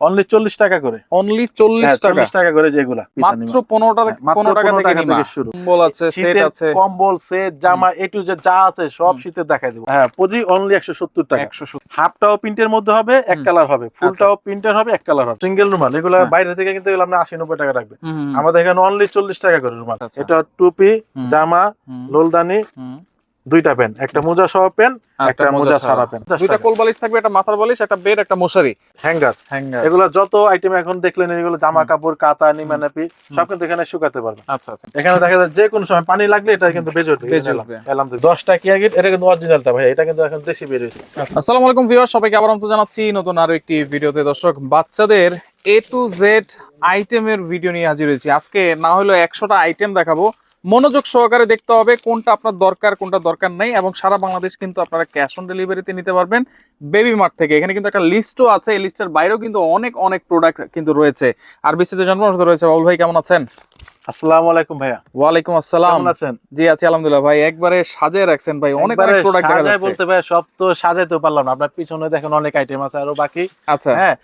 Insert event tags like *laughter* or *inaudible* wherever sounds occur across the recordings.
Only চল্লিশ টাকা করে। অনলি চল্লিশ হ্যাঁ, টাকা চল্লিশ টাকা। করে যেগুলা মাত্র পনেরো টাকা হ্যাঁ, টাকা থেকে শুরু। কম্বল আছে সেট আছে। কম্বল সেট জামা এ টু যা আছে সব। শীতের দেখাই দেবো। হ্যাঁ পুঁজি অনলি একশো সত্তর টাকা। একশো সত্তর। হাফটাও প্রিন্টের মধ্যে হবে এক কালার হবে। ফুলটাও প্রিন্টের হবে এক কালার হবে। সিঙ্গেল রুমাল এগুলো হ্যাঁ। বাইরে থেকে কিন্তু এগুলো আমরা আশি নব্বই টাকা রাখবে আমাদের এখানে অনলি চল্লিশ টাকা করে রুমাল। আচ্ছা। এটা টুপি জামা লোলদানি। দুইটা পেন একটা মোজা সহ আর একটা মোজা সারা পেন। দুইটা কোল বালিশ থাকবে একটা মাথার বালিশ একটা বেড একটা মশারি। হ্যাঙ্গার। হ্যাঙ্গার। এগুলো যত আইটেম এখন দেখলেন এগুলো জামা কাপড় কাতা নিমানাপি সব কিন্তু এখানে শুকাতে পারবে। আচ্ছা আচ্ছা। এখানে দেখা যায় যে কোনো সময় পানি লাগলে এটা কিন্তু বেজে উঠবে। বেজে উঠবে। এলাম তো। দশটা কিয়া গিট এটা কিন্তু অরিজিনালটা ভাই এটা কিন্তু এখন দেশি বের হয়েছে আসসালামু আলাইকুম ভিউয়ার সবাইকে আবার আমন্ত্রণ জানাচ্ছি নতুন আরও একটি ভিডিওতে। দর্শক বাচ্চাদের এ টু জেড আইটেমের ভিডিও নিয়ে হাজির হয়েছি। আজকে না হলেও একশোটা আইটেম দেখাবো। মনোযোগ সহকারে দেখতে হবে কোনটা আপনার দরকার কোনটা দরকার নেই এবং সারা বাংলাদেশ কিন্তু আপনারা ক্যাশ অন ডেলিভারিতে নিতে পারবেন বেবি মার্ট থেকে। এখানে কিন্তু একটা লিস্টও আছে এই লিস্টের বাইরেও কিন্তু অনেক অনেক প্রোডাক্ট কিন্তু রয়েছে। আর বিস্তৃত জন্ম রয়েছে বাবুল ভাই কেমন আছেন? আসসালামু আলাইকুম ভাইয়া। ওয়ালাইকুম আসসালাম। আছেন? জি আছি আলহামদুলিল্লাহ। ভাই একবারে সাজিয়ে রাখছেন ভাই অনেক অনেক প্রোডাক্ট দেখা যাচ্ছে। বলতে ভাই সব তো সাজাইতে পারলাম না। আপনার পিছনে দেখেন অনেক আইটেম আছে আরও বাকি। আচ্ছা। হ্যাঁ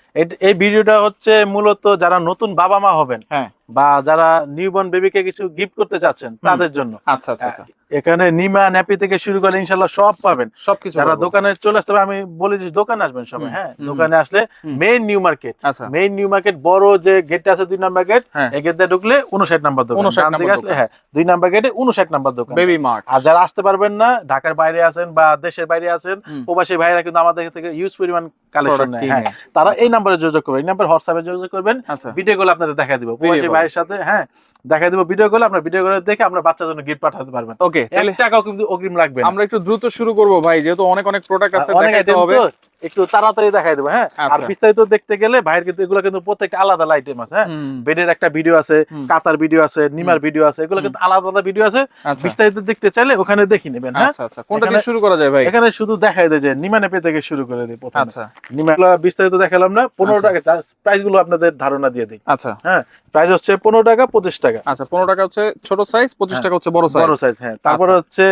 এই ভিডিওটা হচ্ছে মূলত যারা নতুন বাবা মা হবেন হ্যাঁ। বা যারা নিউবর্ন বেবিকে কিছু গিফট করতে চাচ্ছেন তাদের জন্য। আচ্ছা আচ্ছা আচ্ছা। এখানে নিমা ন্যাপি থেকে শুরু করে ইনশাল্লাহ সব পাবেন। সবকিছু যারা দোকানে চলে আসতে আমি বলি যে দোকানে আসবেন সবাই হ্যাঁ? দোকানে আসলে মেইন নিউ মার্কেট আচ্ছা। মেইন নিউ মার্কেট বড় যে গেটটা আছে দুই নাম্বার গেট হ্যাঁ। এই গেটে ঢুকলে উনষাট নাম্বার দোকান। 59 ডান দিকে আসলে হ্যাঁ দুই নাম্বার গেটে উনষাট নাম্বার দোকান। বেবি মার্ট আর যারা আসতে পারবেন না ঢাকার বাইরে আছেন বা দেশের বাইরে আছেন প্রবাসী ভাইরা কিন্তু আমাদের থেকে ইউজ পরিমাণ কালেকশন নেয় হ্যাঁ। তারা এই নাম্বারে যোগাযোগ করবেন এই নাম্বার হোয়াটসঅ্যাপে যোগাযোগ করবেন আচ্ছা। ভিডিও গুলো আপনাদের দেখা দিব। প্রবাসী। ভাইয়ের সাথে হ্যাঁ দেখা দেবো ভিডিও গুলো আমরা ভিডিও গুলো দেখে আমরা বাচ্চার জন্য গিফট পাঠাতে পারবেন। ওকে এক তাহলে টাকাও কিন্তু অগ্রিম লাগবে আমরা একটু দ্রুত শুরু করব ভাই যেহেতু অনেক অনেক প্রোডাক্ট আছে দেখাতে হবে। একটু তাড়াতাড়ি দেখাই দেবো হ্যাঁ? আর আচ্ছা। বিস্তারিত দেখতে গেলে ভাইয়ের কিন্তু এগুলো কিন্তু প্রত্যেকটা আলাদা আইটেম আছে হ্যাঁ? বেডের একটা ভিডিও আছে কাতার ভিডিও আছে নিমার ভিডিও আছে এগুলো কিন্তু আলাদা আলাদা ভিডিও আছে। আচ্ছা। বিস্তারিত দেখতে চাইলে ওখানে দেখে নেবেন হ্যাঁ? আচ্ছা কোনটা দিয়ে শুরু করা যায় ভাই? এখানে শুধু দেখাই দেয় যে নিমা নেপে থেকে শুরু করে দিই প্রথমে। আচ্ছা। নিমা বিস্তারিত দেখালাম না পনেরো আচ্ছা। টাকা প্রাইসগুলো আপনাদের ধারণা দিয়ে দিই। আচ্ছা। হ্যাঁ প্রাইস হচ্ছে পনেরো টাকা পঁচিশ টাকা। আচ্ছা পনেরো টাকা হচ্ছে ছোট সাইজ পঁচিশ হ্যাঁ, টাকা হচ্ছে বড় সাইজ বড় সাইজ হ্যাঁ। তারপরে। হচ্ছে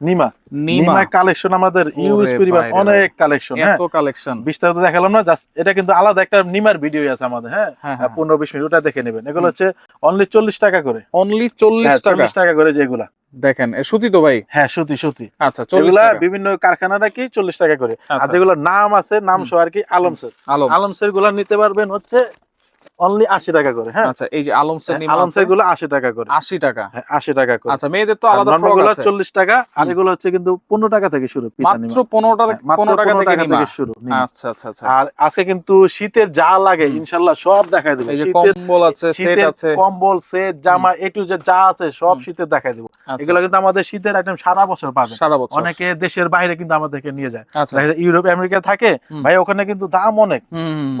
নিমা। নিমা। কালেকশন আমাদের ইউজ পরিবার অনেক কালেকশন হ্যাঁ? এত কালেকশন বিস্তারিত দেখালাম না জাস্ট এটা কিন্তু আলাদা একটা নিমার ভিডিও আছে আমাদের হ্যাঁ? হ্যাঁ হ্যাঁ। পনেরো বিশ মিনিট ওটা দেখে নেবেন। এগুলো হচ্ছে অনলি চল্লিশ টাকা করে। অনলি চল্লিশ হ্যাঁ, টাকা চল্লিশ টাকা। করে যেগুলা। দেখেন সুতি তো ভাই? হ্যাঁ সত্যি সত্যি আচ্ছা এগুলা বিভিন্ন কারখানা নাকি চল্লিশ টাকা করে। আর আচ্ছা। যেগুলো নাম আছে নাম। সহ আর কি আলমসের আলম আলমসেরগুলা নিতে পারবেন হচ্ছে অনলি আশি টাকা করে হ্যাঁ? আচ্ছা এই যে আলমসের নিমা আলমসেরগুলো আশি টাকা করে। আশি টাকা। হ্যাঁ, আশি টাকা করে। আচ্ছা মেয়েদের তো আলাদা ফ্রক আছে। চল্লিশ টাকা আর এগুলো হচ্ছে কিন্তু পনেরো টাকা থেকে শুরু মাত্র নিমা। পনেরো টাকা হ্যাঁ, মাত্র পনেরো টাকা থেকে থেকে শুরু আচ্ছা আচ্ছা আচ্ছা। আর আজকে কিন্তু শীতের যা লাগে হুম। ইনশাল্লাহ সব দেখাই দেবো। এই যে কম্বল আছে সেট আছে। কম্বল সেট জামা এ টু জেড যা আছে সব। শীতের দেখাই দেবো। আচ্ছা, এগুলো কিন্তু আমাদের শীতের আইটেম সারা বছর পাবে। সারা বছর। অনেকে দেশের বাইরে কিন্তু আমাদেরকে নিয়ে যায়। আচ্ছা। দেখা ইউরোপ আমেরিকা থাকে। ভাই ওখানে কিন্তু দাম অনেক।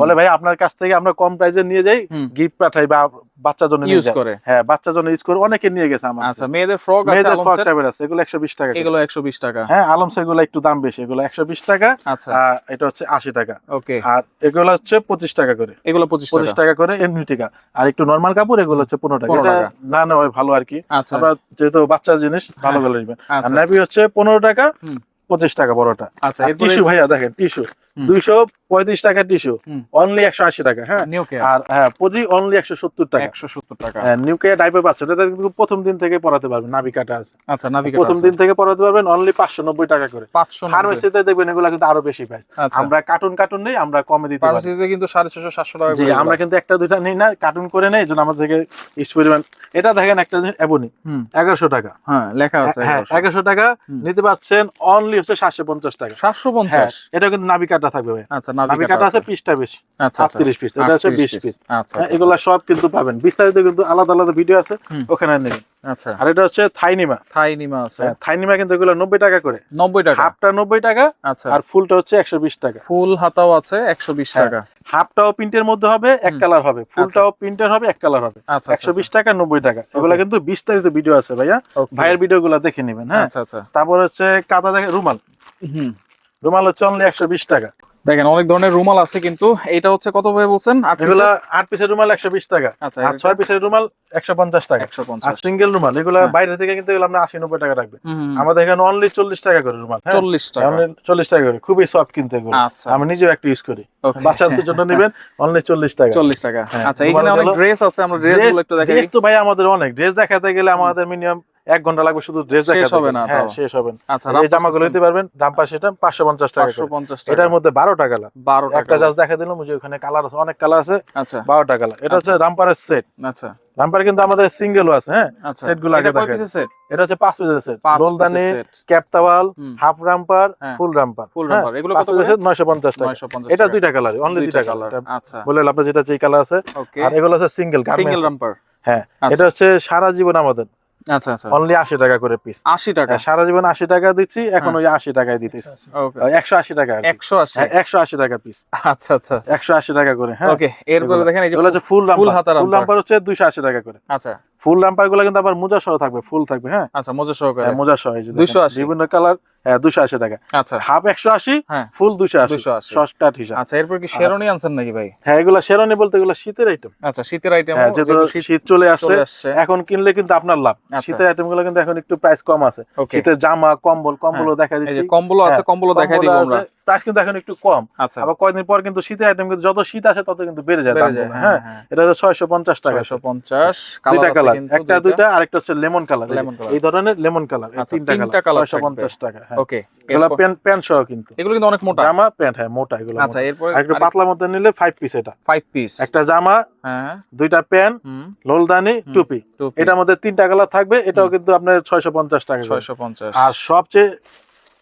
বলে ভাই আপনার কাছ থেকে আমরা কম প্রাইসে নিয়ে যাই গিফট পাঠাই বা বাচ্চার জন্য ইউজ করে। হ্যাঁ বাচ্চার জন্য ইউজ করে অনেকে নিয়ে গেছে আমার আচ্ছা মেয়েদের ফ্রক আছে মেয়েদের ফ্রক টাইপের আছে এগুলো একশো বিশ টাকা এগুলো একশো বিশ টাকা। হ্যাঁ এগুলো একটু দাম বেশি এগুলো একশো বিশ টাকা আচ্ছা। আর এটা হচ্ছে আশি টাকা। ওকে। আর এগুলো হচ্ছে পঁচিশ টাকা করে। এগুলো পঁচিশ পঁচিশ টাকা। টাকা করে এমনি টাকা। আর একটু নর্মাল কাপড় এগুলো হচ্ছে পনেরো টাকা। 15 এটা না না ওই ভালো আর কি। আচ্ছা। আমরা যেহেতু বাচ্চার জিনিস ভালো হ্যাঁ। ভালো নেবেন। আর আচ্ছা। নাবি হচ্ছে পনেরো টাকা হুম। পঁচিশ টাকা বড়টা। আচ্ছা টিস্যু ভাইয়া দেখেন টিস্যু। দুইশো পঁয়ত্রিশ টাকা টিস্যু অনলি একশো আশি টাকা হ্যাঁ? নিউ আর হ্যাঁ পুঁজি অনলি একশো সত্তর টাকা। একশো সত্তর টাকা। হ্যাঁ নিউ কে ডাইপে পাচ্ছে এটা কিন্তু প্রথম দিন থেকে পড়াতে পারবেন নাবি কাটা আছে। আচ্ছা নাবিকা প্রথম দিন থেকে পড়াতে পারবেন অনলি পাঁচশো নব্বই টাকা করে। পাঁচশো ফার্মেসিতে দেখবেন এগুলো কিন্তু আরও বেশি প্রাইস আচ্ছা। আমরা কার্টুন কার্টুন নেই আমরা কমে দিতে ফার্মেসিতে কিন্তু সাড়ে ছশো সাতশো টাকা জি আমরা কিন্তু একটা দুইটা নেই না কার্টুন করে নেই জন্য আমাদের থেকে ইস পরিমাণ এটা দেখেন একটা জিনিস এবনি এগারোশো টাকা। হ্যাঁ লেখা আছে হ্যাঁ এগারোশো। টাকা নিতে পারছেন অনলি হচ্ছে সাতশো পঞ্চাশ টাকা। সাতশো হ্যাঁ পঞ্চাশ এটা কিন্তু নাবি কাটা থাকবে ভাই আচ্ছা নাবি কাটা আছে পিসটা বেশি। আচ্ছা আচ্ছা। আটত্রিশ পিস এটা হচ্ছে 38 পিস। আচ্ছা আচ্ছা, এগুলা সব কিন্তু পাবেন। বিস্তারিত কিন্তু আলাদা আলাদা ভিডিও আছে ওখানে নেবেন আচ্ছা। আর এটা হচ্ছে থাইনিমা থাই নিমা আছে। হ্যাঁ, থাইনিমা কিন্তু এগুলো টাকা করে। নব্বই টাকা। হাফটা নব্বই টাকা আচ্ছা। আর ফুলটা হচ্ছে একশো বিশ টাকা। ফুল হাতাও আছে একশো বিশ হ্যাঁ, টাকা। হাফটাও প্রিন্টের মধ্যে হবে এক কালার হবে। ফুলটাও প্রিন্টের হবে এক কালার হবে। আচ্ছা একশো বিশ টাকা নব্বই টাকা। এগুলো কিন্তু বিস্তারিত ভিডিও আছে ভাইয়া। ভাইয়ের ভিডিও গুলা দেখে নেবেন হ্যাঁ। আচ্ছা আচ্ছা। তারপর হচ্ছে কাদা দেখে রুমাল। হুম। রুমাল হচ্ছে অনলি একশো বিশ টাকা। দেখেন অনেক ধরনের রুমাল আছে কিন্তু। এটা হচ্ছে কত ভাবে বলছেন? আট আট পিসের রুমাল একশো বিশ টাকা। আচ্ছা আর ছয় পিসের রুমাল একশো পঞ্চাশ টাকা। একশো আর পঞ্চাশ সিঙ্গেল রুমাল এগুলো হ্যাঁ। বাইরে থেকে কিন্তু এগুলো আমরা আশি নব্বই টাকা রাখবে। আমাদের এখানে অনলি চল্লিশ টাকা করে রুমাল হ্যাঁ? চল্লিশ টাকা। চল্লিশ টাকা করে খুবই সফট কিনতে এগুলো। আচ্ছা। আমি নিজেও একটা ইউজ করি। বাচ্চাদের জন্য নেবেন অনলি চল্লিশ টাকা। চল্লিশ টাকা। হ্যাঁ, আচ্ছা এখানে অনেক ড্রেস আছে আমরা ড্রেস একটু দেখাই। ড্রেস তো ভাই আমাদের অনেক। ড্রেস দেখাতে গেলে আমাদের মিনিমাম এক ঘণ্টা লাগবে শুধু ড্রেস শেষ দেখাতে হবে। না হ্যাঁ শেষ হবে আচ্ছা এই জামাগুলো নিতে পারবেন ডাম্পার সেটা পাঁচশো পঞ্চাশ টাকা পাঁচশো করে। পঞ্চাশ টাকা। এটার মধ্যে বারোটা কালার। বারো একটা টাকা জাস্ট দেখা দিলাম যে ওখানে কালার আছে অনেক কালার আছে। আচ্ছা। বারোটা কালার। এটা হচ্ছে রামপারের সেট আচ্ছা। রামপার কিন্তু আমাদের সিঙ্গেলও আছে হ্যাঁ? আচ্ছা। Set গুলো আগে এটা কয় পিসের সেট এটা হচ্ছে পাঁচ পিসের সেট পিসের সেট হাফ রাম্পার হ্যাঁ। ফুল রাম্পার ফুল হ্যাঁ, নাম্বার এগুলো পাঁচ কত করে? পিসের নয়শো পঞ্চাশ টাকা। 950 এটা দুইটা কালার অনলি দুইটা কালার। আচ্ছা। বলে আপনার যেটা যে কালার আছে। আর এগুলো আছে সিঙ্গেল সিঙ্গেল রাম্পার হ্যাঁ। আচ্ছা। এটা হচ্ছে সারা জীবন আমাদের। আচ্ছা আচ্ছা। অনলি আশি টাকা করে পিস আশি টাকা। সারা জীবন আশি টাকা দিচ্ছি এখন হ্যাঁ। ওই আশি টাকায় দিতেছি। ওকে। একশো আশি টাকা আর কি। একশো আশি। হ্যাঁ, একশো আশি টাকা পিস আচ্ছা আচ্ছা। একশো আশি টাকা করে হ্যাঁ। ওকে এরপরে দেখেন এই যে ফুল ফুল রাম্পার হাতা ফুল। রাম্পার হচ্ছে দুইশো আশি টাকা করে। আচ্ছা। ফুল রাম্পারগুলো কিন্তু আবার মোজা সহ থাকবে ফুল থাকবে হ্যাঁ? আচ্ছা মজা সহকারে। হ্যাঁ, মোজা সহ 280 বিভিন্ন কালার হ্যাঁ দুশো আশি টাকা। আচ্ছা। হাফ একশো আশি হ্যাঁ। ফুল দুশো আশি। 280 সস্তাট হিসাব। আচ্ছা এরপর কি শেরনি আনছেন নাকি ভাই? হ্যাঁ এগুলো শেরনি বলতে এগুলো শীতের আইটেম আচ্ছা শীতের আইটেম হ্যাঁ যেহেতু শীত চলে আসছে এখন কিনলে কিন্তু আপনার লাভ। আচ্ছা। শীতের আইটেমগুলো কিন্তু এখন একটু প্রাইস কম আছে। শীতের জামা কম্বল কম্বলও দেখা এই দিচ্ছি। যে কম্বল আছে হ্যাঁ, কম্বল দেখাই দিব আমরা। প্রাইস কিন্তু এখন একটু কম। আচ্ছা। আবার কয়েকদিন পর কিন্তু শীতের আইটেম কিন্তু যত শীত আসে তত কিন্তু বেড়ে যায় যায় হ্যাঁ হ্যাঁ এটা হচ্ছে ছয়শো পঞ্চাশ টাকা ছয়শো পঞ্চাশ দুইটা কালার একটা দুইটা। আরেকটা হচ্ছে লেমন কালার এই ধরনের লেমন কালার আচ্ছা, তিনটা কালার ছয়শো পঞ্চাশ টাকা হ্যাঁ। ওকে এগুলো প্যান্ট প্যান্ট সহ কিন্তু। এগুলো কিন্তু অনেক মোটা। জামা প্যান্ট হ্যাঁ মোটা এগুলো আচ্ছা এরপরে আর একটু পাতলা মধ্যে নিলে ফাইভ পিস এটা। ফাইভ পিস একটা জামা হ্যাঁ। দুইটা প্যান্ট লোলদানি টুপি। এটার মধ্যে তিনটা কালার থাকবে এটাও কিন্তু আপনার ছয়শো পঞ্চাশ টাকা। ছয়শো পঞ্চাশ। আর সবচেয়ে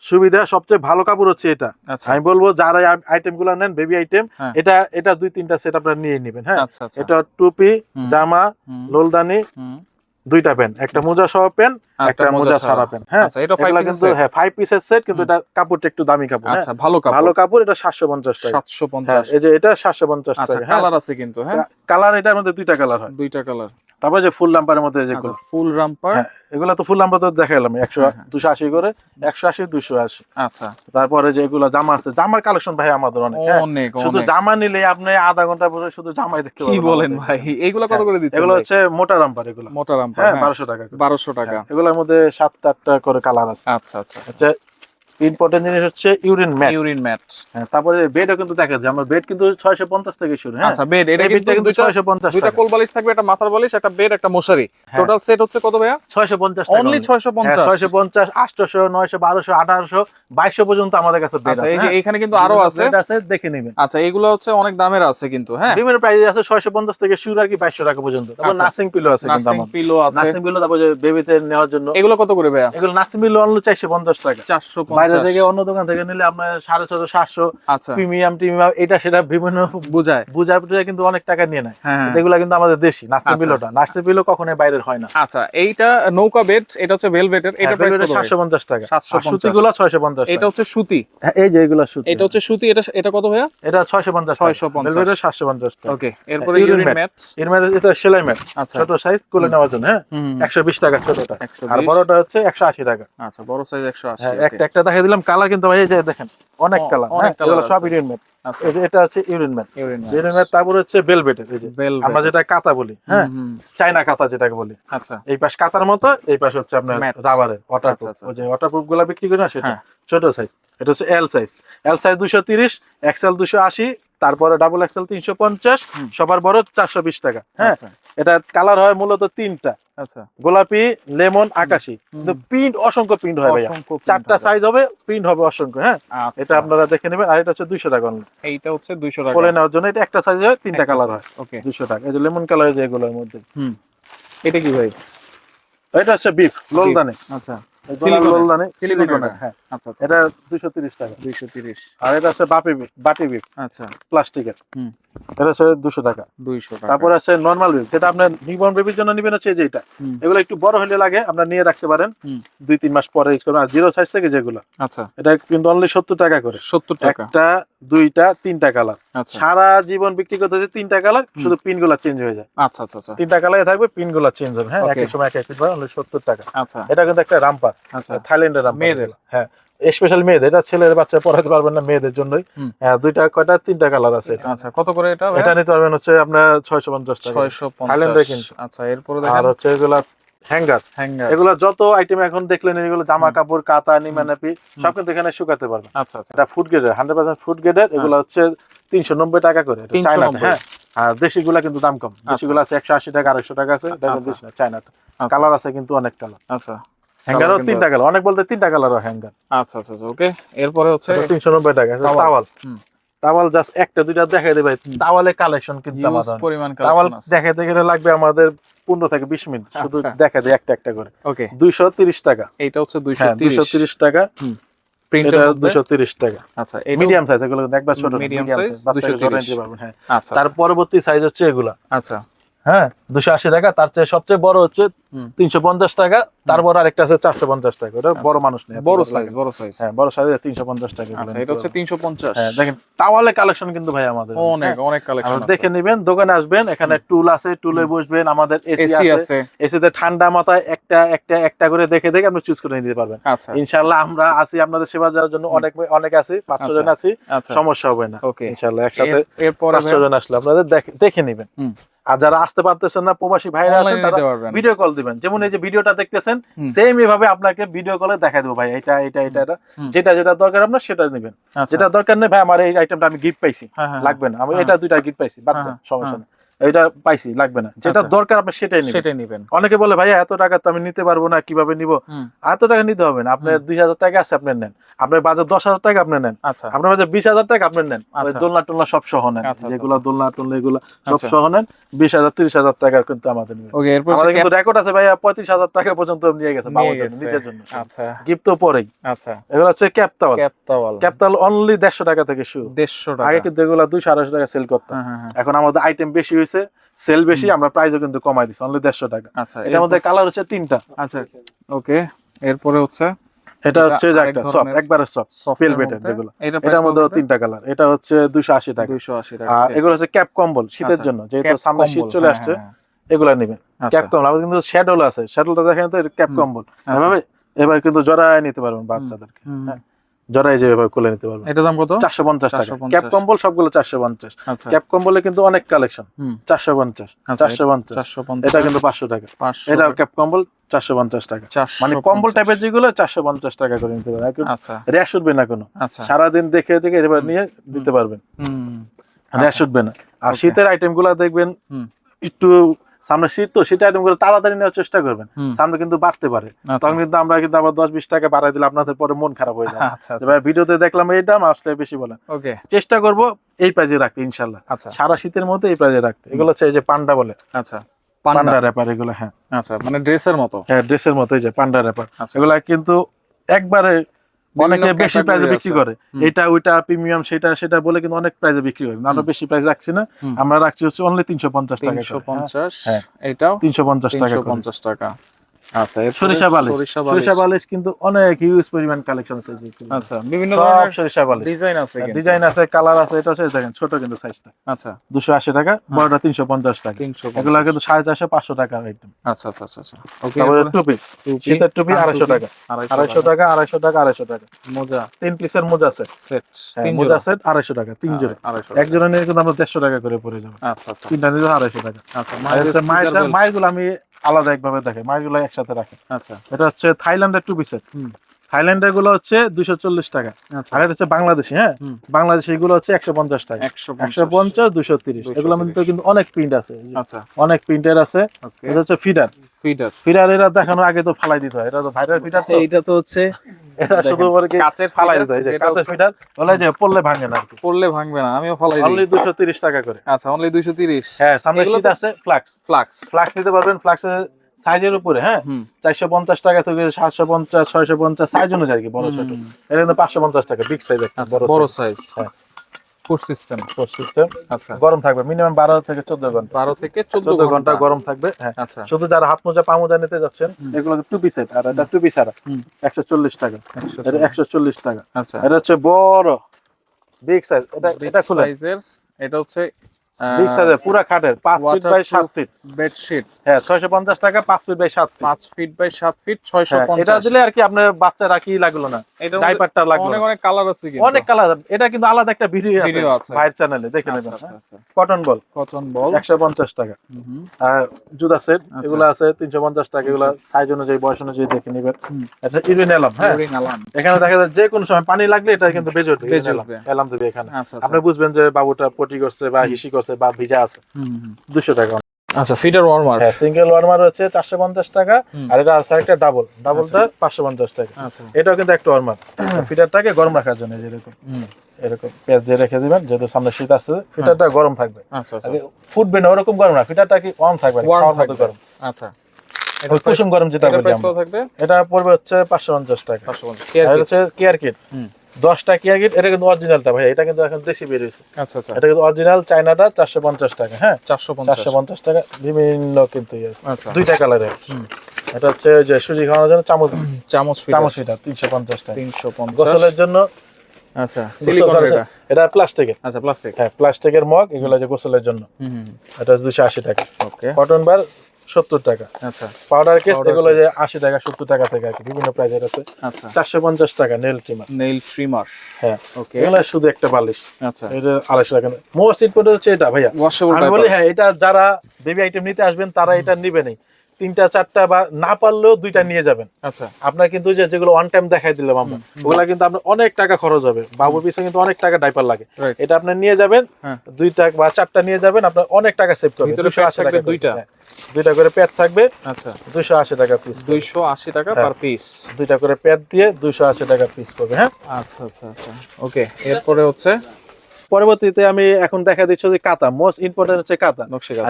সুবিধা সবচেয়ে ভালো কাপড় হচ্ছে এটা। আচ্ছা। আমি বলব যারা আইটেমগুলো নেন বেবি আইটেম হ্যাঁ। এটা এটা দুই তিনটা সেট আপনারা নিয়ে নেবেন হ্যাঁ? আচ্ছা আচ্ছা। এটা টুপি জামা লোলদানি দুইটা প্যান্ট একটা মোজা সহ প্যান্ট একটা মোজা সারা প্যান্ট হ্যাঁ? এটা ফাইভ কিন্তু হ্যাঁ ফাইভ পিসের সেট কিন্তু এটা কাপড়টা একটু দামি কাপড় হ্যাঁ? আচ্ছা ভালো কাপড়। ভালো কাপড় এটা সাতশো পঞ্চাশ টাকা। সাতশো হ্যাঁ পঞ্চাশ এই যে এটা সাতশো পঞ্চাশ আচ্ছা টাকা কালার আছে কিন্তু হ্যাঁ? কালার এটার মধ্যে দুইটা কালার হয়। দুইটা কালার তারপর যে ফুল লাম্পারের মধ্যে যেগুলো ফুল রাম্পার হ্যাঁ এগুলা তো ফুল লাম্পার তো দেখালাম একশো হ্যাঁ, হ্যাঁ। দুশো আশি করে একশো আশি দুশো আশি। আচ্ছা। তারপরে যেগুলো জামা আছে জামার কালেকশন ভাই আমাদের অনেক হ্যাঁ। শুধু জামা নিলে আপনি আধা ঘণ্টা পরে শুধু জামাই দেখতে কি বলেন ভাই? এইগুলো কত করে দিচ্ছেন এগুলো হচ্ছে মোটা রাম্পার এগুলো। মোটা রাম্পার হ্যাঁ হ্যাঁ। বারোশো টাকা বারোশো টাকা। হ্যাঁ, এগুলোর মধ্যে সাতটা আটটা করে কালার আছে। আচ্ছা আচ্ছা। ইম্পর্টেন্ট জিনিস হচ্ছে ইউরিন ম্যাট ইউরিন ম্যাট হ্যাঁ তারপরে বেডও কিন্তু দেখা যায় আমার বেড কিন্তু ছয়শো পঞ্চাশ থেকে শুরু হ্যাঁ। আচ্ছা বেড এটা কিন্তু কিন্তু দুইটা ছয়শো কোল বালিশ থাকবে একটা মাথার বালিশ একটা বেড একটা মশারি। হ্যাঁ। টোটাল সেট হচ্ছে কত ভাইয়া? ছয়শো পঞ্চাশ অনলি ছয়শো পঞ্চাশ। ছয়শো পঞ্চাশ আটশোশো নয়শো বারোশো আঠারোশো বাইশশো পর্যন্ত আমাদের কাছে বেড আচ্ছা আছে এই যে হ্যাঁ। এখানে কিন্তু আরও আছে bed আছে। দেখে নেবেন। আচ্ছা এগুলো হচ্ছে অনেক দামের আছে কিন্তু হ্যাঁ। বিভিন্ন প্রাইস আছে ছয়শো পঞ্চাশ থেকে শুরু আর কি বাইশশো টাকা পর্যন্ত। তারপর আচ্ছা। নার্সিং পিলো আছে কিন্তু নার্সিং পিলো আছে। নার্সিং পিলো তারপর বেবিতে নেওয়ার জন্য। এগুলো কত করে ভাইয়া? এগুলো নার্সিং পিলো অনলি চারশো পঞ্চাশ টাকা। চারশো বাইরে থেকে অন্য দোকান থেকে নিলে আপনার সাড়ে ছশো সাতশো আচ্ছা। প্রিমিয়াম টিমিয়াম এটা সেটা বিভিন্ন বুঝায়। বুঝা টুজা কিন্তু অনেক টাকা নিয়ে নেয়। হ্যাঁ হ্যাঁ। এগুলা কিন্তু আমাদের দেশি নার্সিং আচ্ছা। পিলোটা নার্সিং পিলো কখনোই বাইরের হয় না। আচ্ছা এইটা নৌকা বেড এটা হচ্ছে ভেলভেটের এটা প্রাইস কত পঞ্চাশ টাকা। 750 সুতি গুলো ছয়শো পঞ্চাশ এটা হচ্ছে সুতি। এই যে এগুলা সুতি। এটা হচ্ছে সুতি এটা এটা কত ভাইয়া? এটা ছয়শো পঞ্চাশ 650 সাতশো পঞ্চাশ টাকা। ওকে এরপরে ইউরিন ম্যাট এর মধ্যে এটা সেলাই ম্যাট আচ্ছা। ছোট সাইজ তুলে নেওয়ার জন্য হ্যাঁ? হুম, হুম। একশো বিশ টাকা ছোটটা। আর বড়টা হচ্ছে একশো আশি টাকা। আচ্ছা বড় সাইজ একশো আশি হ্যাঁ একটা একটা দেখে দিলাম কালার কিন্তু ভাই যে দেখেন অনেক কালার অনেক সব ইউরিন ম্যাট। আচ্ছা। এটা হচ্ছে ইউরিন ম্যাট। Urine mat. তারপর হচ্ছে বেলভেটের এই যে আমরা যেটা কাতা বলি হ্যাঁ? কাতা যেটাকে বলি। আচ্ছা। এই পাশ কাতার মতো এই পাশ হচ্ছে আপনার রাবারের আচ্ছা, ওয়াটারপ্রুফ আচ্ছা, ওই যে ওয়াটারপ্রুফগুলা বিক্রি করি না সেটা হ্যাঁ। ছোট সাইজ এটা হচ্ছে এল সাইজ এল সাইজ দুশো তিরিশ এক্সেল দুশো আশি তারপরে ডাবল এক্সেল তিনশো পঞ্চাশ সবার বড় চারশো বিশ টাকা হ্যাঁ? আচ্ছা, এটা কালার হয় মূলত তিনটা। আচ্ছা। গোলাপি লেমন আকাশি। কিন্তু প্রিন্ট অসংখ্য প্রিন্ট হয় ভাইয়া। চারটা সাইজ হবে প্রিন্ট হবে অসংখ্য হ্যাঁ? আচ্ছা, এটা আপনারা দেখে নেবেন। আর এটা হচ্ছে দুইশো টাকা। এইটা হচ্ছে দুইশো টাকা। পরে নেওয়ার জন্য এটা একটা সাইজ হয় তিনটা কালার হয়। ওকে দুইশো টাকা। এই যে লেমন কালার যেগুলোর মধ্যে। হুম। এটা কি ভাই? এটা হচ্ছে বিফ লোলদানি। আচ্ছা। হ্যাঁ আচ্ছা আচ্ছা। এটা দুইশো তিরিশ টাকা। দুইশো তিরিশ। আর এটা হচ্ছে বাপি বিফ বাটি বিফ আচ্ছা। প্লাস্টিকের। এটা হচ্ছে দুশো টাকা। দুইশো তারপর আছে নর্মাল বিফ যেটা আপনার নিউবর্ন বেবির জন্য নিবেন হচ্ছে যেটা এগুলো একটু বড় হলে লাগে আপনার নিয়ে রাখতে পারেন। দুই তিন মাস পরে ইউজ করবেন। আর জিরো সাইজ থেকে যেগুলো আচ্ছা। এটা কিন্তু অনলি সত্তর টাকা করে। সত্তর টাকা। একটা দুইটা তিনটা কালার আচ্ছা। সারা জীবন বিক্রি করতে হচ্ছে তিনটা কালার শুধু পিনগুলা চেঞ্জ হয়ে যায়। আচ্ছা আচ্ছা আচ্ছা। তিনটা কালারে থাকবে পিনগুলা চেঞ্জ হবে। হ্যাঁ. একই সময় এক এক পিস অনলি সত্তর টাকা। আচ্ছা। এটা কিন্তু একটা রামপার। আচ্ছা। থাইল্যান্ডের রামপার। হ্যাঁ। স্পেশাল মেয়েদের এটা ছেলের বাচ্চা পড়াতে পারবেন না মেয়েদের জন্যই। হ্যাঁ দুইটা কয়টা তিনটা কালার আছে আচ্ছা কত করে এটা এটা নিতে পারবেন হচ্ছে আপনার ছয়শো পঞ্চাশ টাকা। ছয়শো Highland কিন্তু। আচ্ছা এরপরে আর হচ্ছে এগুলা হ্যাঙ্গার হ্যাঙ্গার এগুলো যত আইটেম এখন দেখলেন এগুলো জামা কাপড় কাতা নিমানাপি সব কিন্তু এখানে শুকাতে পারবেন। আচ্ছা আচ্ছা। এটা ফুড গ্রেডের হান্ড্রেড পার্সেন্ট ফুড গ্রেডের এগুলো হচ্ছে তিনশো নব্বই টাকা করে। এটা 390 হ্যাঁ। আর দেশিগুলা কিন্তু দাম কম। দেশিগুলো আছে একশো আশি টাকা আড়াইশো টাকা আছে। আচ্ছা। দেশি চায়নাটা আচ্ছা। কালার আছে কিন্তু অনেক কালার আচ্ছা। হ্যাঙ্গারও তিনটা কালার অনেক বলতে তিনটা কালারও হ্যাঙ্গার আচ্ছা আচ্ছা ওকে এরপরে হচ্ছে তিনশো নব্বই টাকা টাওয়াল। টাওয়াল। জাস্ট একটা দুইটা দেখাই দেবে। টাওয়ালের কালেকশন কিন্তু আমাদের পরিমাণ টাওয়াল দেখাইতে গেলে লাগবে আমাদের পনেরো থেকে বিশ মিনিট। শুধু আচ্ছা। দেখা দেয় একটা একটা করে। ওকে দুইশো তিরিশ টাকা। এইটা হচ্ছে হ্যাঁ দুইশো 230 তিরিশ টাকা। আচ্ছা 230 আচ্ছা তার পরবর্তী সাইজ হচ্ছে এগুলা। আচ্ছা। হ্যাঁ দুশো আশি টাকা তার চেয়ে সবচেয়ে বড় হচ্ছে তিনশো পঞ্চাশ টাকা তারপর আরেকটা আছে চারশো পঞ্চাশ টাকা। ওটা বড় মানুষ নেই বড় সাইজ বড় সাইজ হ্যাঁ বড় সাইজ তিনশো পঞ্চাশ টাকা আচ্ছা এটা হচ্ছে পারবেন। 350 হ্যাঁ দেখেন টাওয়ালে কালেকশন কিন্তু ভাই আমাদের। অনেক হ্যাঁ, অনেক কালেকশন দেখে নেবেন দোকানে আসবেন এখানে টুল আছে টুলে বসবেন আমাদের এসি আছে। এসিতে ঠান্ডা মাথায় একটা একটা একটা করে দেখে দেখে আপনি চুজ করে নিতে পারবেন। আচ্ছা। ইনশাআল্লাহ আমরা আছি আপনাদের সেবা দেওয়ার জন্য অনেক অনেক আছি পাঁচশো জন আছি আচ্ছা। সমস্যা হবে না। ওকে। ইনশাআল্লাহ একসাথে পাঁচশো জন আসলে আপনাদের দেখে- নিবেন। আর যারা আসতে পারতেছেন না প্রবাসী ভাইরা আছেন তারা ভিডিও কল দিবেন। যেমন এই যে ভিডিওটা দেখতেছেন সেম এভাবে আপনাকে ভিডিও কলে দেখা দেবো ভাই এটা এটা এটা এটা। যেটা যেটা দরকার আপনার সেটা নেবেন। আচ্ছা। যেটা দরকার নেই ভাই আমার এই আইটেমটা আমি গিফট পাইছি হ্যাঁ, হ্যাঁ, লাগবে না। আমি হ্যাঁ। এটা দুইটা গিফট পাইছি বাদ হ্যাঁ, সমস্যা হ্যাঁ। নেই। এটা পাইছি লাগবে না। যেটা আচ্ছা। দরকার আপনি সেটাই নেবেন। সেটাই নেবেন। অনেকে বলে ভাইয়া এত টাকা তো আমি নিতে পারব না কীভাবে নিব? এত টাকা নিতে হবে না। আপনার দুই হাজার টাকা আছে আপনি নেন। আপনার বাজার দশ হাজার টাকা আপনি নেন। আচ্ছা। আপনার বাজার বিশ হাজার টাকা আপনি নেন। আচ্ছা। দোলনা টোলনা সব সহ নেন। যেগুলো দোলনা টোলনা এগুলো সব। সহ নেন। বিশ হাজার তিরিশ হাজার টাকার কিন্তু আমাদের। ওকে এরপর আমাদের কিন্তু রেকর্ড আছে ভাইয়া পঁয়ত্রিশ হাজার টাকা পর্যন্ত নিয়ে গেছে নিজের জন্য। আচ্ছা। গিফট তো পরেই। আচ্ছা। এগুলো হচ্ছে ক্যাপতাল ক্যাপটাওয়াল ক্যাপতাল অনলি দেড়শো টাকা থেকে শুরু। 150 টাকা। আগে কিন্তু এগুলো দুইশো আড়াইশো টাকা সেল করতাম। হ্যাঁ হ্যাঁ হ্যাঁ। এখন আমাদের আইটেম বেশি হয়েছে সেল বেশি আমরা প্রাইসও কিন্তু কমাই দিচ্ছি অনলি দেড়শো টাকা। আচ্ছা এটার মধ্যে কালার হচ্ছে তিনটা। আচ্ছা ওকে এরপরে হচ্ছে? এটা হচ্ছে যে একটা সফট একবারে সফট সফট velvet-এর যেগুলো। এটার মধ্যে তিনটা কালার এটা হচ্ছে দুইশো আশি টাকা। 280 টাকা আর এগুলো হচ্ছে ক্যাপ কম্বল শীতের আচ্ছা, জন্য যেহেতু সামনে শীত চলে হ্যাঁ, আসছে হ্যাঁ, এগুলা নেবেন। হ্যাঁ। ক্যাপ কম্বল আমাদের কিন্তু শ্যাডোল আছে শ্যাডোলটা দেখেন তো ক্যাপ কম্বল আচ্ছা। এভাবে এবার কিন্তু জড়ায় নিতে পারবেন বাচ্চাদেরকে হ্যাঁ। জড়াই যে এভাবে খুলে নিতে পারবেন। এটার দাম কত? চারশো পঞ্চাশ টাকা। ক্যাপ কম্বল সবগুলো চারশো পঞ্চাশ। আচ্ছা। ক্যাপ কম্বলে কিন্তু অনেক কালেকশন হুম। চারশো পঞ্চাশ আচ্ছা, চারশো পঞ্চাশ। 450 এটা কিন্তু পাঁচশো টাকা। এটা ক্যাপ কম্বল চারশো পঞ্চাশ টাকা। মানে কম্বল টাইপের যেগুলো চারশো পঞ্চাশ টাকা করে নিতে পারবেন। আচ্ছা। র্যাশ উঠবে না কোনো। আচ্ছা। সারাদিন দেখে দেখে এবার নিয়ে দিতে পারবেন। হুম। র্যাশ উঠবে না। আর শীতের আইটেমগুলা দেখবেন একটু সামনে শীত তো শীতের আইটেমগুলো তাড়াতাড়ি নেওয়ার চেষ্টা করবেন। সামনে কিন্তু বাড়তে পারে। আচ্ছা তখন কিন্তু আমরা কিন্তু আবার দশ বিশ টাকা বাড়াই দিলে আপনাদের পরে মন খারাপ হয়ে যাবে *laughs* আচ্ছা আচ্ছা। ভিডিওতে দেখলাম এই দাম আসলে বেশি বলেন। ওকে। চেষ্টা করব এই প্রাইজে রাখতে ইনশাল্লাহ। আচ্ছা। সারা শীতের মধ্যে এই প্রাইজে রাখতে। এগুলো হচ্ছে এই যে পান্ডা বলে। আচ্ছা পান্ডা। র্যাপার এগুলো হ্যাঁ। আচ্ছা মানে ড্রেসের মতো। হ্যাঁ ড্রেসের মতো এই যে পান্ডা র্যাপার আচ্ছা। এগুলা কিন্তু একবারে অনেকে বেশি প্রাইসে বিক্রি করে। এটা ওইটা প্রিমিয়াম সেটা সেটা বলে কিন্তু অনেক প্রাইসে বিক্রি করে। আমরা বেশি প্রাইস রাখছি না। আমরা রাখছি হচ্ছে অনলি তিনশো পঞ্চাশ টাকা তিনশো পঞ্চাশ হ্যাঁ। এটাও তিনশো পঞ্চাশ টাকা পঞ্চাশ টাকা। আচ্ছা সরিষা বালিশ। সরিষা সরিষা বালিশ বালিশ কিন্তু অনেক হিউজ পরিমাণ কালেকশন আছে আচ্ছা বিভিন্ন ধরনের সরিষা বালিশ। ডিজাইন আছে ডিজাইন আছে কালার আছে এটা হচ্ছে দেখেন ছোট কিন্তু সাইজটা আচ্ছা। দুশো আশি টাকা বড়টা টাকা। এগুলো কিন্তু সাড়ে চারশো পাঁচশো টাকা আইটেম আচ্ছা আচ্ছা আচ্ছা আচ্ছা। ওকে তারপরে টুপি। টুপি, শীতের টুপি কান আড়াইশো টুপি, টাকা। আড়াইশো টাকা। আড়াইশো টাকা আড়াইশো টাকা। মোজা। তিন পিসের মোজা সেট সেট হ্যাঁ, মোজা সেট টাকা তিন জোড়া। এক জোড়া নিয়ে কিন্তু আমরা দেড়শো টাকা করে পড়ে যাব। আচ্ছা আচ্ছা। তিনটা নিলে আড়াইশো টাকা। আচ্ছা মায়েরগুলো আমি আলাদা একভাবে দেখে মাছগুলো একসাথে রাখে। আচ্ছা। এটা হচ্ছে থাইল্যান্ডের টু পিসের হুম। থাইল্যান্ডেরগুলো হচ্ছে দুইশো চল্লিশ টাকা। আচ্ছা। আর এটা হচ্ছে বাংলাদেশি হ্যাঁ। বাংলাদেশি গুলো হচ্ছে একশো পঞ্চাশ টাকা। একশো পঞ্চাশ। তিরিশ। এগুলো মধ্যে কিন্তু অনেক প্রিন্ট আছে। আচ্ছা। অনেক প্রিন্টের আছে। এটা হচ্ছে ফিডার ফিডার ফিডার দেখানোর আগে তো ফালাই দিতে হয়। এটা তো ভাইরাল ফিডার তো। এইটা তো হচ্ছে এটা শুধু করে কি কাচের ফালাই দিতে হয়। যে যেটা ফিডার বলে যে পড়লে ভাঙে না পড়লে ভাঙবে না আমিও ফলাই দিই। টাকা করে। আচ্ছা অনলি দুইশো তিরিশ। হ্যাঁ সামনে শীত আছে ফ্লাক্স ফ্লাক্স ফ্লাক্স নিতে পারবেন ফ্লাক্সের সাইজের উপরে হ্যাঁ? চারশো পঞ্চাশ টাকা থেকে সাতশো পঞ্চাশ ছয়শো পঞ্চাশ সাইজ অনুযায়ী কি বড় ছোট। এটা কিন্তু পাঁচশো পঞ্চাশ টাকা বিগ সাইজ একটা আচ্ছা বড় সাইজ হ্যাঁ। ফুড সিস্টেম সিস্টেম আচ্ছা। গরম থাকবে মিনিমাম বারো থেকে চোদ্দ ঘণ্টা। বারো থেকে চোদ্দ চোদ্দ ঘণ্টা। ঘণ্টা গরম থাকবে হ্যাঁ। আচ্ছা। শুধু যারা হাত মোজা পা মোজা নিতে যাচ্ছেন এগুলো টু আর এটা টু পিস আর হুম। একশো চল্লিশ টাকা। এটা টাকা। আচ্ছা। এটা হচ্ছে বড় বিগ সাইজ এটা এটা খুলে। সাইজের এটা হচ্ছে বিগ সাইজের পুরা খাটের পাঁচ ফিট বাই সাত ফিট বেডশিট হ্যাঁ ছয়শো পঞ্চাশ টাকা পাঁচ ফিট বাই সাত ফিট পাঁচ ফিট বাই সাত ফিট ছয়শো হ্যাঁ, এটা দিলে আর কি আপনার বাচ্চারা কি লাগল না। এটা ডাইপারটা লাগল অনেক অনেক কালার আছে কিন্তু। অনেক কালার এটা কিন্তু আলাদা একটা ভিডিও আছে ভাইয়ের চ্যানেলে দেখে আচ্ছা, নেবেন। আচ্ছা, আচ্ছা। কটন বল কটন বল একশো পঞ্চাশ টাকা। হুম, হুম। আর জুদা সেট আচ্ছা। এগুলো আছে তিনশো পঞ্চাশ টাকা এগুলো সাইজ অনুযায়ী বয়স অনুযায়ী দেখে নিবেন। এটা ইউরিন এলাম হ্যাঁ। এখানে দেখা যায় যে কোনো সময় পানি লাগলে এটা কিন্তু বেজে উঠবে। দেবে এখানে। আচ্ছা আচ্ছা। আপনি বুঝবেন যে বাবুটা পটি করছে বা হিসি করছে বা ভিজা আছে। দুশো টাকা। আচ্ছা ফিটার ওয়ার্মার? হ্যাঁ সিঙ্গেল ওয়ার্মার হচ্ছে চারশো পঞ্চাশ টাকা আর এটা আছে একটা ডাবল। ডাবলটা পাঁচশো পঞ্চাশ টাকা। আচ্ছা। এটাও কিন্তু একটা ওয়ার্মার। ফিটারটাকে গরম রাখার জন্য যেরকম এরকম। পেঁয়াজ দিয়ে রেখে দিবেন যেহেতু সামনে শীত আসছে ফিটারটা গরম থাকবে। আচ্ছা আচ্ছা। ফুটবে না ওরকম গরম না। ফিটারটা কি ওয়ার্ম থাকবে খাওয়ার মতো গরম। আচ্ছা। কুসুম গরম যেটা এটা পড়বে হচ্ছে পাঁচশো পঞ্চাশ টাকা। 550 আর হচ্ছে কেয়ার কিট। দশটা এটা কিন্তু অরিজিনালটা ভাই এটা কিন্তু এখন দেশি বেরিয়েছে আচ্ছা আচ্ছা। এটা কিন্তু অরিজিনাল চাইনাটা চারশো পঞ্চাশ টাকা হ্যাঁ? 450 চারশো পঞ্চাশ টাকা বিভিন্ন কিন্তু। আচ্ছা। দুইটা কালারের এটা হচ্ছে যে সুজি খাওয়ানোর জন্য চামচ *clears throat* চামচ চামচ এটা তিনশো পঞ্চাশ টাকা। 350 গোসলের জন্য আচ্ছা সিলিকন এটা? এটা প্লাস্টিকের আচ্ছা প্লাস্টিক হ্যাঁ প্লাস্টিকের মগ এগুলো যে গোসলের জন্য। এটা দুশো আশি টাকা। ওকে কটন বার সত্তর টাকা। আচ্ছা। পাউডার কেস এগুলো যে। আশি টাকা সত্তর টাকা থেকে আর কি বিভিন্ন প্রাইজের আছে। আচ্ছা। চারশো পঞ্চাশ টাকা নেল ট্রিমার নেইল ট্রিমার হ্যাঁ। ওকে এগুলো শুধু একটা বালিশ। আচ্ছা। এটা আড়াইশো টাকা মোস্ট ইম্পর্টেন্ট হচ্ছে এটা ভাইয়া। আমি বলি হ্যাঁ এটা যারা বেবি আইটেম নিতে আসবেন তারা এটা নিবেনই তিনটা চারটা বা না পারলেও দুইটা নিয়ে যাবেন। আচ্ছা। আপনার কিন্তু যে যেগুলো ওয়ান টাইম দেখাই দিলাম আমরা ওগুলা কিন্তু আপনার অনেক টাকা খরচ হবে। বাবুর পিছনে কিন্তু অনেক টাকা ডাইপার লাগে। এটা আপনি নিয়ে যাবেন হ্যাঁ। দুইটা বা চারটা নিয়ে যাবেন আপনার অনেক টাকা সেভ করবে। ভিতরে 280 pad থাকবে টাকা দুইটা? হ্যাঁ, দুইটা করে প্যাড থাকবে আচ্ছা। দুইশো আশি টাকা পিস 280 টাকা হ্যাঁ। পার পিস দুইটা করে প্যাড দিয়ে দুইশো আশি টাকা পিস পড়বে হ্যাঁ। আচ্ছা আচ্ছা আচ্ছা। ওকে এরপরে হচ্ছে পরবর্তীতে আমি এখন দেখা দিচ্ছি যে কাতা মোস্ট ইম্পর্টেন্ট হচ্ছে কাতা।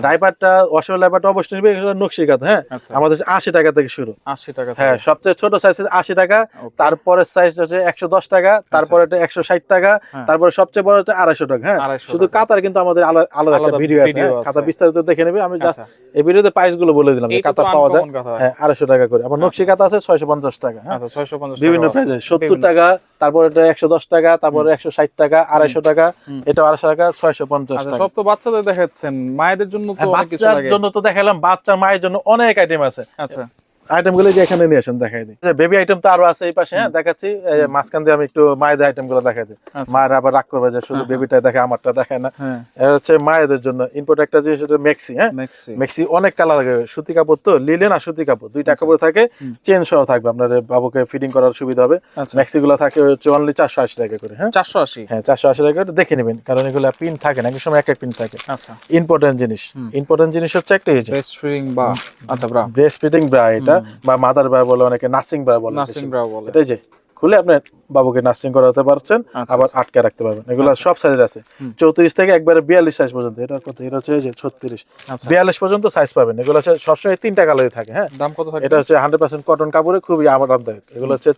ডাইপারটা ওয়াশেবল ডাইপারটা অবশ্যই নিবে নকশি কাতা হ্যাঁ? আচ্ছা। আমাদের আশি টাকা থেকে শুরু। 80 টাকা হ্যাঁ সবচেয়ে ছোট সাইজ আশি টাকা তারপরে সাইজ হচ্ছে একশো দশ টাকা তারপরে একশো ষাট টাকা হ্যাঁ। তারপরে সবচেয়ে বড় হচ্ছে আড়াইশো টাকা হ্যাঁ? শুধু কাতার কিন্তু আমাদের আলা- আলাদা একটা ভিডিও আছে হ্যাঁ। কাতা বিস্তারিত দেখে নেবে আমি জাস্ট আচ্ছা। এই ভিডিওতে প্রাইসগুলো বলে দিলাম কাতা পাওয়া যায়। হ্যাঁ আড়াইশো টাকা করে। আবার নকশি কাতা আছে ছয়শো পঞ্চাশ টাকা হ্যাঁ? আচ্ছা 650 বিভিন্ন টাকা সত্তর টাকা তারপরে একশো দশ টাকা তারপরে একশো ষাট টাকা আড়াইশো টাকা। এটা আড়াইশো টাকা ছয়শো পঞ্চাশ আচ্ছা টাকা। সব তো বাচ্চাদের দেখাচ্ছেন মায়েদের জন্য তো হ্যাঁ, বাচ্চার জন্য তো দেখালাম বাচ্চার মায়ের জন্য অনেক আইটেম আছে। আচ্ছা। আইটেমগুলো যে এখানে নিয়ে আসেন দেখাই দিই। বেবি আইটেম তো আরও আছে এই পাশে হ্যাঁ দেখাচ্ছি। মাঝখান দিয়ে আমি একটু মায়েদের আইটেমগুলো দেখাই দিই। আচ্ছা। মায়ের আবার রাগ করবে যে শুধু হ্যাঁ, বেবিটা দেখে আমারটা দেখায় না। হ্যাঁ। এটা হচ্ছে মায়েদের জন্য। ইম্পোর্ট একটা জিনিস হচ্ছে মেক্সি হ্যাঁ? মেক্সি অনেক কালার থাকে সুতি কাপড় তো লিলেন আর সুতি কাপড়। দুইটা আচ্ছা। কাপড় থাকে চেন সহ থাকবে। আপনার বাবুকে ফিটিং করার সুবিধা হবে। আচ্ছা। মেক্সি গুলো থাকে হচ্ছে অনলি চারশো আশি টাকা করে হ্যাঁ? 480 হ্যাঁ চারশো আশি টাকা করে দেখে নেবেন। কারণ এগুলো পিন থাকে না এক সময় এক এক পিন থাকে। আচ্ছা। ইম্পর্টেন্ট জিনিস। ইম্পর্টেন্ট জিনিস হচ্ছে একটা ব্রেস্ট বা আচ্ছা ফিটিং ব্রা এটা। বা মাদার ব্রা বলে অনেকে নার্সিং ব্রা বলে নার্সিং ব্রা বলে। এটাই যে খুলে আপনি বাবুকে নার্সিং করাতে পারছেন আচ্ছা, আবার আচ্ছা। আটকে রাখতে পারবেন। এগুলো আচ্ছা। সব সাইজের আছে। চৌত্রিশ থেকে একবারে বিয়াল্লিশ সাইজ পর্যন্ত। এটা কত? এটা হচ্ছে যে ছত্রিশ। বিয়াল্লিশ পর্যন্ত সাইজ পাবেন। এগুলো হচ্ছে সবসময় তিনটা কালারই থাকে হ্যাঁ? দাম কত থাকবে? এটা হচ্ছে হান্ড্রেড পার্সেন্ট কটন কাপড়ে খুবই আরামদায়ক। এগুলো হচ্ছে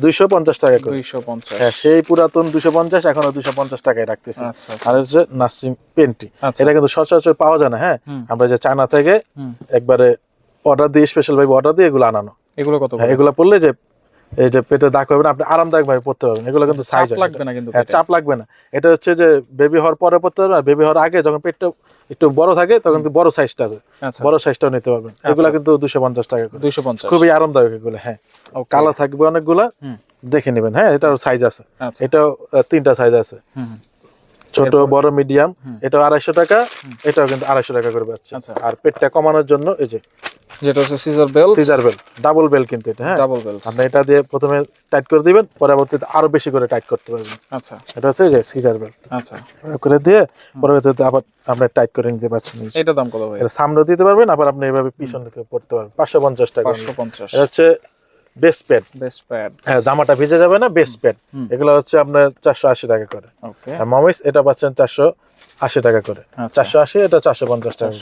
দুইশো পঞ্চাশ টাকা করে। 250 হ্যাঁ সেই পুরাতন দুশো পঞ্চাশ এখনও দুশো পঞ্চাশ টাকায় রাখতেছি। আর হচ্ছে নার্সিং পেন্টি এটা কিন্তু সচরাচর পাওয়া যায় না হ্যাঁ? আমরা যে চায়না থেকে একবারে অর্ডার দিয়ে স্পেশাল ভাবে অর্ডার দিয়ে এগুলো আনানো। এগুলো কত হ্যাঁ এগুলো পড়লে যে এই যে পেটে দাগ হবে না আপনি আরামদায়ক ভাবে পড়তে পারবেন। এগুলো কিন্তু সাইজ লাগবে না কিন্তু হ্যাঁ চাপ লাগবে না। এটা হচ্ছে যে বেবি হওয়ার পরে পড়তে পারবেন আর বেবি হওয়ার আগে যখন পেটটা একটু বড় থাকে তখন কিন্তু বড় সাইজটা আছে। আচ্ছা। বড় সাইজটাও নিতে পারবেন। এগুলো কিন্তু দুশো পঞ্চাশ টাকা করে। 250 খুবই আরামদায়ক এগুলো হ্যাঁ. কালার থাকবে অনেকগুলা দেখে নেবেন। হ্যাঁ এটাও সাইজ আছে। আচ্ছা। এটাও তিনটা সাইজ আছে। ছোট বড় মিডিয়াম। এটাও আড়াইশো টাকা এটাও কিন্তু আড়াইশো টাকা করে পাচ্ছে আর পেটটা কমানোর জন্য এই যে যেটা হচ্ছে Caesar belt Caesar belt double belt কিন্তু এটা হ্যাঁ? ডাবল বেল আপনি এটা দিয়ে প্রথমে টাইট করে দিবেন পরবর্তীতে আরও বেশি করে টাইট করতে পারবেন। আচ্ছা। এটা হচ্ছে যে সিজার বেল আচ্ছা। করে দিয়ে পরবর্তীতে আবার আপনি টাইট করে নিতে পারছেন এটা দাম কত ভাই? এটা সামনে দিতে পারবেন আবার আপনি এভাবে পিছন দিকে পড়তে পারবেন। পাঁচশো পঞ্চাশ টাকা। 550 এটা হচ্ছে বেস্ট প্যাড বেস্ট প্যাড হ্যাঁ জামাটা ভিজে যাবে না বেস্ট প্যাড এগুলো হচ্ছে আপনার চারশো আশি টাকা করে। মামিস এটা পাচ্ছেন চারশো আশি টাকা করে। আচ্ছা। চারশো আশি এটা চারশো পঞ্চাশ টাকা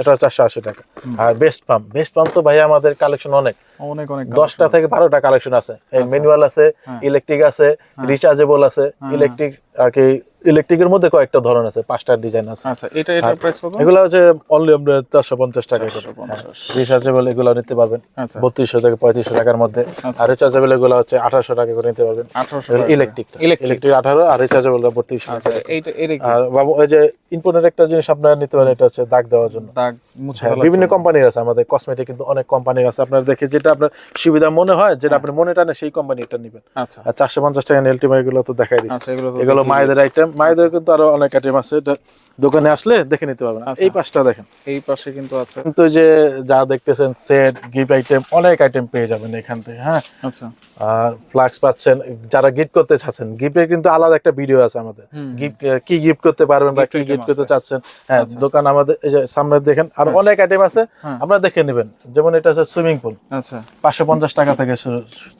এটা চারশো আশি টাকা। আর বেস্ট পাম্প বেস্ট পাম্প তো ভাই আমাদের কালেকশন অনেক। অনেক অনেক দশটা থেকে বারোটা কালেকশন আছে। আচ্ছা। ম্যানুয়াল আছে হ্যাঁ। ইলেকট্রিক আছে হ্যাঁ। রিচার্জেবল আছে হ্যাঁ। ইলেকট্রিক আর কি ইলেকট্রিকের মধ্যে কয়েকটা ধরন আছে পাঁচটা ডিজাইন আছে। আচ্ছা এটা এটার প্রাইস কত? এগুলো হচ্ছে অনলি আমরা চারশো পঞ্চাশ টাকা করে। 450 রিচার্জেবল এগুলো নিতে পারবেন। আচ্ছা। বত্রিশশো থেকে পঁয়ত্রিশশো টাকার মধ্যে। আচ্ছা। আর রিচার্জেবল এগুলো হচ্ছে আঠারোশো টাকা করে নিতে পারবেন। 1800 ইলেকট্রিক ইলেকট্রিক ইলেকট্রিক আঠারো আর রিচার্জেবল বত্রিশশো আচ্ছা এইটা এটা আর বাবু ওই যে ইম্পোর্টেন্ট একটা জিনিস আপনারা নিতে পারেন এটা হচ্ছে দাগ দেওয়ার জন্য। দাগ মুছে হ্যাঁ, বিভিন্ন। কোম্পানির আছে আমাদের কসমেটিক কিন্তু অনেক কোম্পানির আছে। আপনারা দেখে যেটা আপনার সুবিধা মনে হয় যেটা আপনি মনে টানে সেই কোম্পানিটা নেবেন। আচ্ছা। আর চারশো পঞ্চাশ টাকা নেলটিমার এগুলো তো দেখাই দিচ্ছি। আচ্ছা এগুলো মায়েদের আইটেম মায়েদের কিন্তু আরও অনেক আইটেম আছে। এটা দোকানে আসলে দেখে নিতে পারবেন। আচ্ছা। এই পাশটা দেখেন। এই পাশে কিন্তু আছে। কিন্তু যে যা দেখতেছেন সেট গিফট আইটেম অনেক আইটেম পেয়ে যাবেন এখান থেকে হ্যাঁ? আচ্ছা। আর ফ্লাক্স পাচ্ছেন যারা গিফট করতে চাচ্ছেন গিফটের কিন্তু আলাদা একটা ভিডিও আছে আমাদের। গিফট কি গিফট করতে পারবেন বা কি গিফট করতে চাচ্ছেন হ্যাঁ আচ্ছা। দোকান আমাদের এই যে সামনে দেখেন আর হ্যাঁ। অনেক আইটেম আছে। হ্যাঁ। আপনারা দেখে নেবেন। যেমন এটা হচ্ছে সুইমিং পুল আচ্ছা। পাঁচশো পঞ্চাশ টাকা থেকে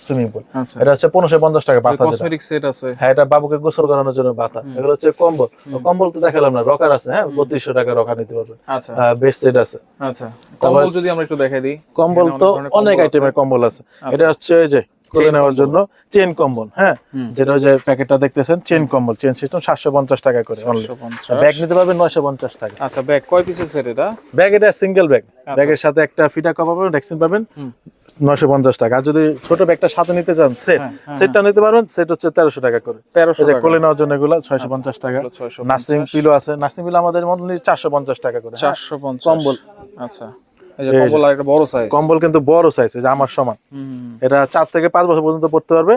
সুইমিং পুল আচ্ছা। এটা হচ্ছে পনেরোশো পঞ্চাশ টাকা বাতা কসমেটিক সেট আছে। হ্যাঁ এটা বাবুকে গোসল করানোর জন্য বাতা। এগুলো হচ্ছে কম্বল। কম্বল তো দেখালাম না রকার আছে হ্যাঁ? বত্রিশশো টাকা রকার নিতে পারবেন। আচ্ছা। বেস্ট সেট আছে। আচ্ছা। কম্বল যদি আমরা একটু দেখাই দিই। কম্বল তো অনেক আইটেমের কম্বল আছে। আচ্ছা। এটা হচ্ছে যে করে নেওয়ার জন্য চেন কম্বল হ্যাঁ? যেটা ওই যে প্যাকেটটা দেখতেছেন চেন কম্বল চেন সিস্টেম সাতশো পঞ্চাশ টাকা করে ব্যাগ নিতে পারবেন নয়শো পঞ্চাশ টাকা। আচ্ছা ব্যাগ কয় পিসের সেট এটা? ব্যাগ এটা সিঙ্গেল ব্যাগ ব্যাগের সাথে একটা ফিটা কভার পাবেন ভ্যাকসিন পাবেন। নয়শো পঞ্চাশ টাকা। আর যদি ছোট ব্যাগটা সাথে নিতে চান সেট হ্যাঁ, হ্যাঁ, সেটটা নিতে পারবেন সেট হচ্ছে তেরোশো টাকা করে। তেরোশো কোলে নেওয়ার জন্য এগুলো ছয়শো পঞ্চাশ টাকা। নার্সিং পিলো আছে। নার্সিং পিলো আমাদের মনে চারশো পঞ্চাশ টাকা করে হ্যাঁ। চারশো পঞ্চাশ। কম্বল। আচ্ছা। কম্বল আর একটা বড় সাইজ কম্বল কিন্তু বড় সাইজ যে আমার সমান। এটা চার থেকে পাঁচ বছর পর্যন্ত পড়তে পারবে।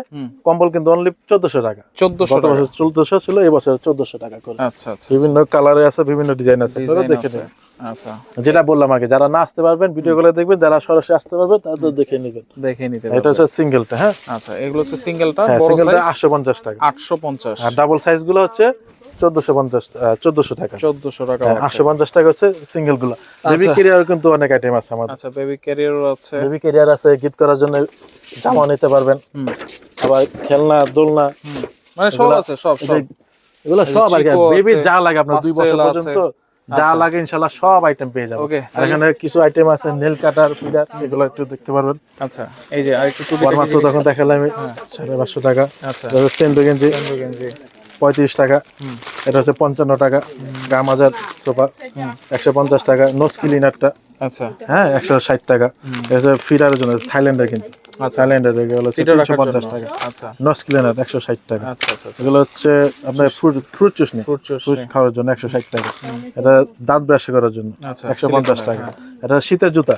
কম্বল কিন্তু অনলি চোদ্দশো টাকা। চোদ্দশো বছর চোদ্দশো ছিল এই বছর চোদ্দশো টাকা করে। আচ্ছা আচ্ছা বিভিন্ন কালারে আছে বিভিন্ন ডিজাইন আছে দেখে নেবেন আচ্ছা। যেটা বললাম আগে যারা না আসতে পারবেন ভিডিও গুলো দেখবেন যারা সরাসরি আসতে পারবে তাদের দেখে নেবেন। দেখে নিতে এটা হচ্ছে সিঙ্গেলটা হ্যাঁ? আচ্ছা এগুলো হচ্ছে সিঙ্গেলটা হ্যাঁ বড় সাইজ আটশো পঞ্চাশ টাকা। আটশো পঞ্চাশ। আর ডাবল সাইজগুলো হচ্ছে চোদ্দশো পঞ্চাশ চোদ্দশো টাকা। চোদ্দশো টাকা হ্যাঁ, আটশো পঞ্চাশ টাকা হচ্ছে সিঙ্গেলগুলো বেবি আচ্ছা। কিন্তু অনেক আইটেম আছে আমাদের। আচ্ছা বেবি ক্যারিয়ারও আছে। বেবি কেরিয়ার আছে গিফট করার জন্য জামা নিতে পারবেন। আবার খেলনা দোলনা। মানে সব আছে সব এই সব। যে এগুলো সব আর বেবি যা লাগে আপনার দুই বছর পর্যন্ত যা আচ্ছা। লাগে সব আইটেম পেয়ে যাবেন। আর এখানে কিছু আইটেম আছে নেল কাটার ফিডার এগুলো একটু দেখতে পারবেন। আচ্ছা এই যে মাত্র তখন দেখালাম সাড়ে পাঁচশো টাকা। আচ্ছা। সেন্ডো গেঞ্জি গেঞ্জি পঁয়ত্রিশ টাকা। এটা হচ্ছে পঞ্চান্ন টাকা। গাম হাজার সোফা একশো পঞ্চাশ টাকা। নোস ক্লিনারটা। আচ্ছা। হ্যাঁ একশো ষাট টাকা। এটা ফিডারের জন্য থাইল্যান্ডের কিন্তু। আচ্ছা। থাইল্যান্ডের এগুলো হচ্ছে তিনশো পঞ্চাশ টাকা। আচ্ছা। ক্লিনার একশো ষাট টাকা। আচ্ছা এগুলো হচ্ছে আপনার ফ্রুট ফ্রুট খাওয়ার জন্য একশো ষাট টাকা। এটা দাঁত ব্রাশ করার জন্য। একশো পঞ্চাশ টাকা। এটা শীতের জুতা।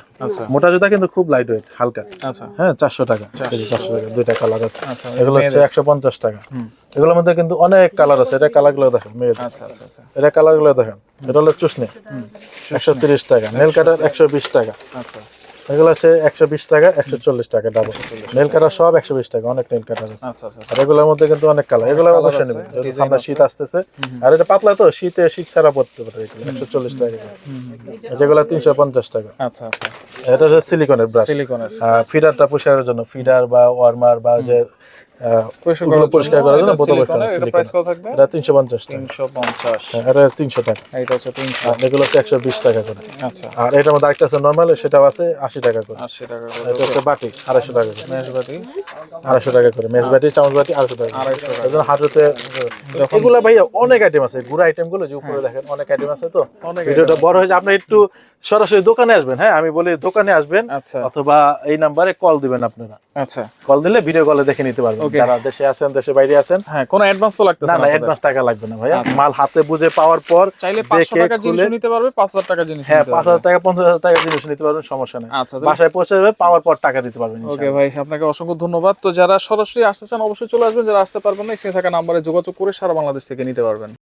মোটা জুতা কিন্তু খুব লাইট ওয়েট হালকা হ্যাঁ চারশো টাকা। চারশো। টাকা। দুইটা কালার আছে। এগুলো হচ্ছে একশো পঞ্চাশ টাকা। এগুলোর মধ্যে কিন্তু অনেক কালার আছে। এটা কালারগুলো দেখেন মেয়েদের আচ্ছা আচ্ছা আচ্ছা। এটা কালারগুলো দেখেন। এটা হলো চুসনি একশো তিরিশ টাকা। নেল কাটার একশো বিশ টাকা। আচ্ছা। এগুলো হচ্ছে একশো বিশ টাকা একশো চল্লিশ টাকা ডাবল নেল কাটার সব একশো বিশ টাকা অনেক নেল কাটার আছে। আচ্ছা আর এগুলোর মধ্যে কিন্তু অনেক কালার এগুলো অবশ্যই নেবেন সামনে শীত আসতেছে। আর এটা পাতলা তো শীতে শীত ছাড়া পড়তে পারে এগুলো একশো চল্লিশ টাকা। যেগুলো তিনশো পঞ্চাশ টাকা। আচ্ছা আচ্ছা। এটা হচ্ছে সিলিকনের ব্রাশ সিলিকনের ফিডারটা পরিষ্কারের জন্য ফিডার বা ওয়ার্মার বা যে পরিষ্কার করার জন্য বোতল এটা তিনশো পঞ্চাশ টাকা। তিনশো হ্যাঁ, এটা তিনশো টাকা। এইটা হচ্ছে তিনশো। এগুলো হচ্ছে একশো বিশ টাকা করে। আচ্ছা। আর এটার মধ্যে আরেকটা আছে নর্মাল সেটাও আছে আশি টাকা করে। আশি টাকা এটা হচ্ছে বাটি আড়াইশো টাকা করে। আড়াইশো টাকা করে। বাটি চামচ বাটি আড়াইশো টাকা আড়াইশো হাঁটুতে এগুলো ভাইয়া অনেক আইটেম আছে। গুড়া আইটেমগুলো যে উপরে দেখেন অনেক আইটেম আছে তো। ভিডিওটা বড় হয়েছে আপনি একটু সরাসরি দোকানে আসবেন। হ্যাঁ আমি বলি দোকানে আসবেন আচ্ছা। অথবা এই নাম্বারে কল দিবেন আপনারা। আচ্ছা। কল দিলে ভিডিও কলে দেখে নিতে পারবেন. যারা দেশে আছেন দেশে বাইরে আছেন হ্যাঁ কোনো অ্যাডভান্স তো লাগতেছে না না অ্যাডভান্স টাকা লাগবে না ভাইয়া। আচ্ছা। মাল হাতে বুঝে পাওয়ার পর চাইলে পাঁচশো টাকা জিনিস নিতে পারবে পাঁচ হাজার টাকার জিনিস হ্যাঁ নিতে পাঁচ পারবে। হাজার টাকা পঞ্চাশ হাজার টাকা জিনিস নিতে পারবেন সমস্যা নেই। আচ্ছা বাসায় পৌঁছে যাবে পাওয়ার পর টাকা দিতে পারবেন ওকে ভাই আপনাকে অসংখ্য ধন্যবাদ। তো যারা সরাসরি আসতে চান অবশ্যই চলে আসবেন যারা আসতে পারবেন না স্ক্রিনে থাকা নম্বরে যোগাযোগ করে সারা বাংলাদেশ থেকে নিতে পারবেন।